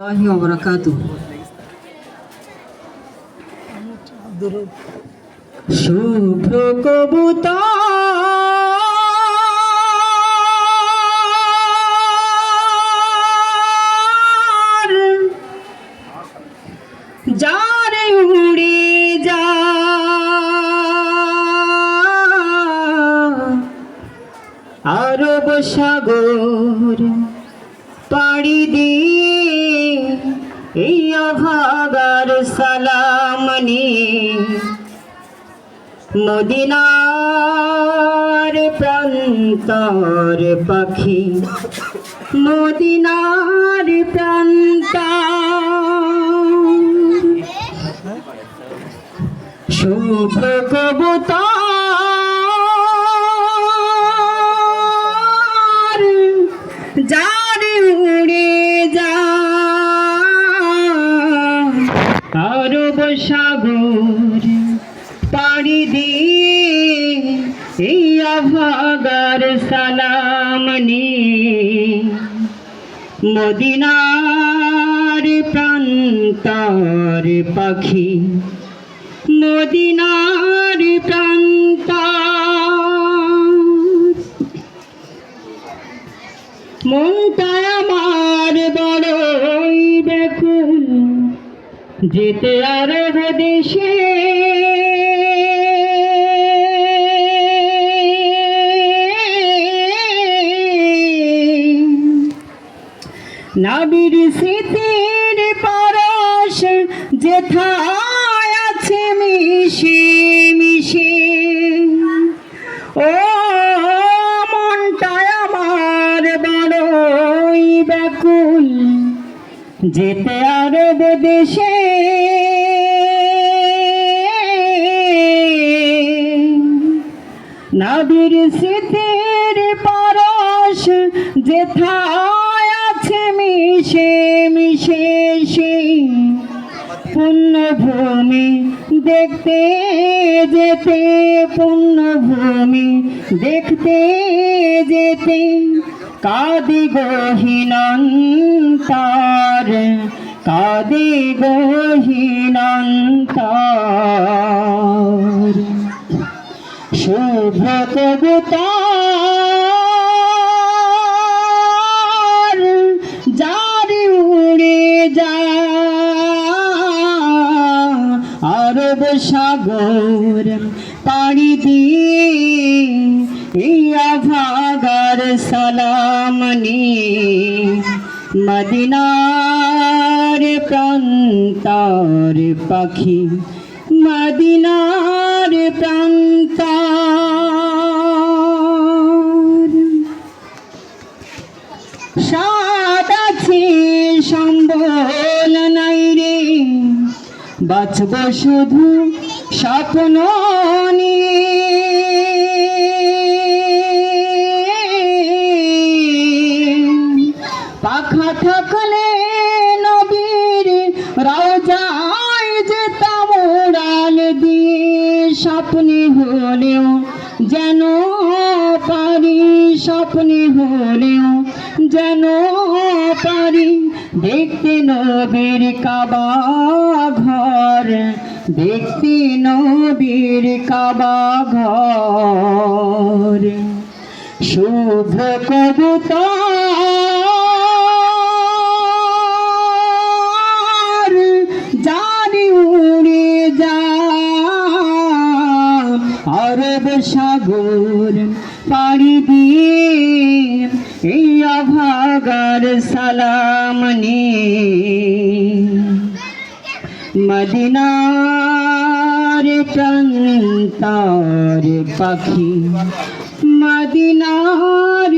الله وبركاته শুভ্র কবুতর যারে উড়ে যা আরব সাগর পাড়ি দিয়ে এই সালামনি মদিনার প্রান্তর পাখি মদিনার প্রান্ত শুভ কবুতর সাগর পাড়ি দিয়ে এই আভাগার সালামনি মদিনার প্রান্তর পাখি মদিনার প্রান্ত মনটা আমার যেতে আর দেশে নাবির স্মৃতির পরশ যেথায় আছে মিশে মিশে। যেতে আরব দেশে। নাবির স্মৃতির পরশ যেথায় আছে মিশে মিশে সেই পুণ্যভূমি দেখতে যেতে, পুণ্যভূমি দেখতে যেতে। কাদি গহিনন্তর কাদি গহিনন্তর শুভ কবুতর, যারি উড়ে যা সাগর পাড়ি দিয়ে এই আভাগার সালামনি মদিনার প্রান্তর পাখি মদিনার প্রান্তর। সাত আছে বাঁচব শুধু স্বপ্ন পাখা থাকলে নবীর রাজায় যেতাম উড়াল দিয়ে স্বপ্নে হলেও যেন পারি, স্বপ্নে হলেও যেন পারি। দেখতে নবীর কাবা ঘর দেখতে নবীর কাবা ঘর। যা। আরব সাগর পাড়ি দিয়ে অভাগার সালামনি। মদিনার প্রান্তর পাখি। মদিনার